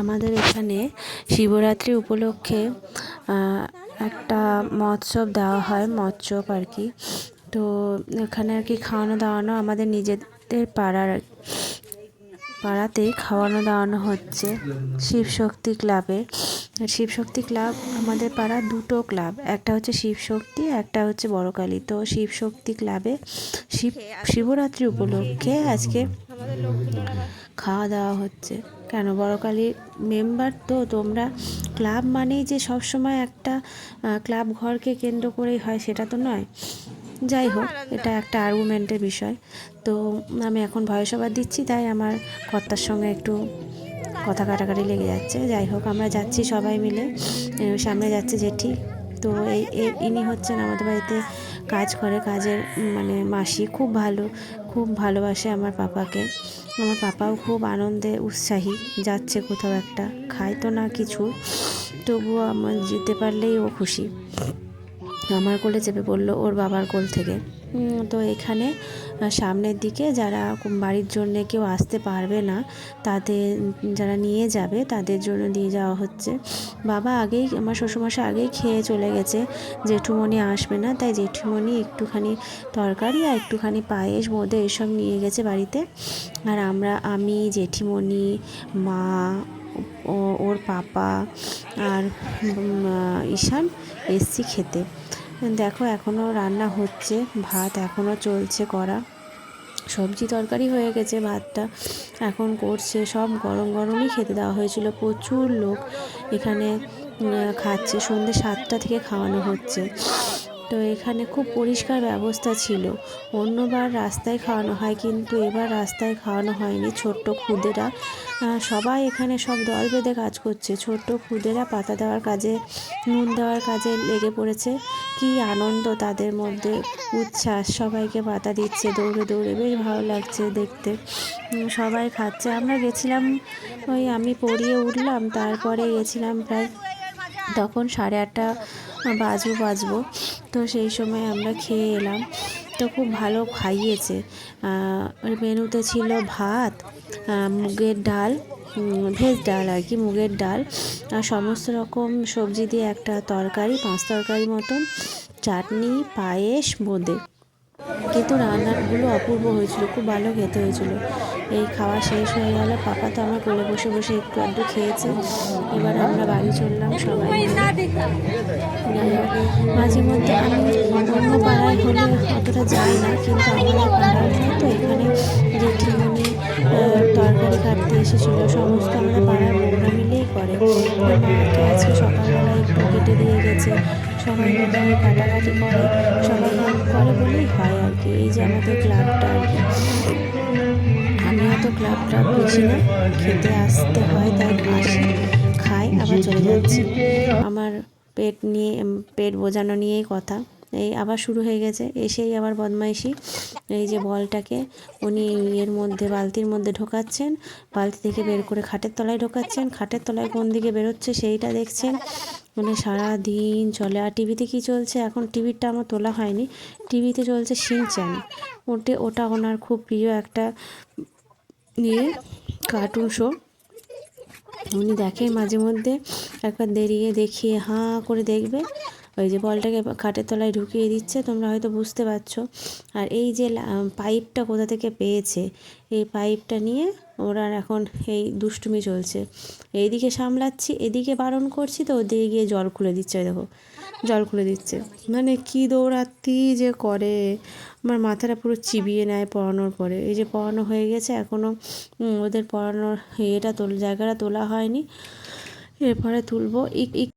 আমাদের এখানে শিবরাত্রি উপলক্ষে একটা মৎসব দেওয়া হয়, মৎসব আর কি। তো এখানে আর কি খাওয়ানো দাওয়ানো আমাদের নিজেদের পাড়ার পাড়াতেই খাওয়ানো দাওয়ানো হচ্ছে শিবশক্তি ক্লাবে। শিবশক্তি ক্লাব, আমাদের পাড়া দুটো ক্লাব, একটা হচ্ছে শিবশক্তি, একটা হচ্ছে বড়কালী। তো শিবশক্তি ক্লাবে শিব, শিবরাত্রি উপলক্ষে আজকে খাওয়া দাওয়া হচ্ছে। কেন? বড়কালীর মেম্বার তো তোমরা ক্লাব মানেই যে সব সময় একটা ক্লাব ঘরকে কেন্দ্র করেই হয় সেটা তো নয়। যাই হোক, এটা একটা আর্গুমেন্টের বিষয়। তো আমি এখন ভয়সভা দিচ্ছি, তাই আমার কর্তার সঙ্গে একটু কথা কাটাকাটি লেগে যাচ্ছে। যাই হোক, আমরা যাচ্ছি সবাই মিলে। সামনে যাচ্ছে জেঠি। তো এই ইনি হচ্ছেন আমাদের বাড়িতে কাজ করে। কাজের মানে মাসি খুব ভালো, খুব ভালোবাসে আমার পাপাকে। আমার পাপাও খুব আনন্দে উৎসাহী, যাচ্ছে কোথাও একটা। খায় তো না কিছু, তবুও আমার যেতে পারলেই ও খুশি। আমার কোলে চেপে পড়ল ওর বাবার কোল থেকে। তো এখানে সামনের দিকে যারা বাড়ির জন্য কেউ আসতে পারবে না, তাদের, যারা নিয়ে যাবে, তাদের জন্য দিয়ে যাওয়া হচ্ছে। বাবা আগেই, আমার শ্বশুরমশাই আগেই খেয়ে চলে গেছে। জেঠুমণি আসবে না, তাই জেঠুমণি একটুখানি তরকারি আর একটুখানি পায়েস বোঁদে এসব নিয়ে গেছে বাড়িতে। আর আমরা, আমি, জেঠিমণি, মা ওর পাপা আর ঈশান এসছি খেতে। দেখো এখনও রান্না হচ্ছে, ভাত এখনও চলছে করা। সবজি তরকারি হয়ে গেছে, ভাতটা এখন করছে, সব গরম গরমই খেতে দেওয়া হয়েছিল, প্রচুর লোক এখানে খাচ্ছে সন্ধ্যে সাতটা থেকে খাওয়ানো হচ্ছে। তো এখানে খুব পরিষ্কার ব্যবস্থা ছিল। অন্যবার রাস্তায় খাওয়ানো হয়, কিন্তু এবার রাস্তায় খাওয়ানো হয়নি। ছোট্ট খুদেরা সবাই এখানে সব দল বেঁধে কাজ করছে। ছোট্ট খুদেরা পাতা দেওয়ার কাজে, নুন দেওয়ার কাজে লেগে পড়েছে। কি আনন্দ তাদের মধ্যে, উচ্ছ্বাস। সবাইকে পাতা দিচ্ছে, দৌড়ে দৌড়ে। বেশ ভালো লাগছে দেখতে। সবাই খাচ্ছে। আমরা গেছিলাম, ওই আমি পড়িয়ে উঠলাম, তারপরে গেছিলাম প্রায় তখন সাড়ে আটটা বাজবো বাজবো। তো সেই সময় আমরা খেয়ে এলাম। তো খুব ভালো খাইয়েছে। মেনুতে ছিল ভাত মুগের ডাল ভেজ ডাল আর কি, মুগের ডাল। আর সমস্ত রকম সবজি দিয়ে একটা তরকারি, পাঁচ তরকারি মতন। চাটনি, পায়েস, বোঁদে। কিন্তু রান্নাগুলো অপূর্ব হয়েছিল, খুব ভালো খেতে হয়েছিল। এই খাওয়া শেষ হয়ে গেল, পাপা তো আমার কোলে বসে বসে একটু একটু খেয়েছে। এবার আমরা বাড়ি চললাম সবাই মাঝে মধ্যে আমি অন্য পাড়ায় হলে অতটা যাই না, কিন্তু আমাদের পাড়ার তো এখানে জেঠিমণি তরকারি কাটতে এসেছিল, সমস্ত আমাদের পাড়ার বউরা মিলেই করে। আজকে সকালবেলা একটু কেটে দিয়ে গেছে। সবাই মিলে কাটাকাটি করে, সবাই করে বলেই হয় আর কি। এই যে আমাদের ক্লাবটা আর কি। আমিও তো ক্লাবটা বুঝি না খেতে আসতে হয় তাই আসি, খাই, আবার চলে যাচ্ছি। আমার পেট নিয়ে, পেট বোঝানো নিয়েই কথা। এই আবার শুরু হয়ে গেছে। এসেই আবার বদমাইশি। এই যে বলটাকে উনি এর মধ্যে, বালতির মধ্যে ঢোকাচ্ছেন। বালতি থেকে বের করে খাটের তলায় ঢোকাচ্ছেন। খাটের তলায় কোন দিকে বেরোচ্ছে সেইটা দেখছেন। মানে সারা দিন চলে। আর টিভিতে কী চলছে? এখন টিভিটা আমার তোলা হয়নি। টিভিতে চলছে সিনচ্যান। ওটে ওটা ওনার খুব প্রিয় একটা নিয়ে কার্টুন শো। উনি দেখে মাঝে মধ্যে একবার দেরিয়ে দেখিয়ে হাঁ করে দেখবে। ওই যে বলটাকে খাটের তলায় ঢুকিয়ে দিচ্ছে, তোমরা হয়তো বুঝতে পারছ। আর এই যে পাইপটা কোথা থেকে পেয়েছে, এই পাইপটা নিয়ে ওরা এখন এই দুষ্টুমি চলছে। এইদিকে সামলাচ্ছি, এদিকে বারণ করছি তো, ওদিকে গিয়ে জল খুলে দিচ্ছে দেখো, জল খুলে দিচ্ছে। মানে কি দৌড়াত্তি যে করে। আমার মাথাটা পুরো চিবিয়ে নেয় পড়ানোর পরে। এই যে পড়ানো হয়ে গেছে এখনও ওদের পড়ানোর এটা তোল, জায়গাটা তোলা হয়নি। এরপরে তুলবো।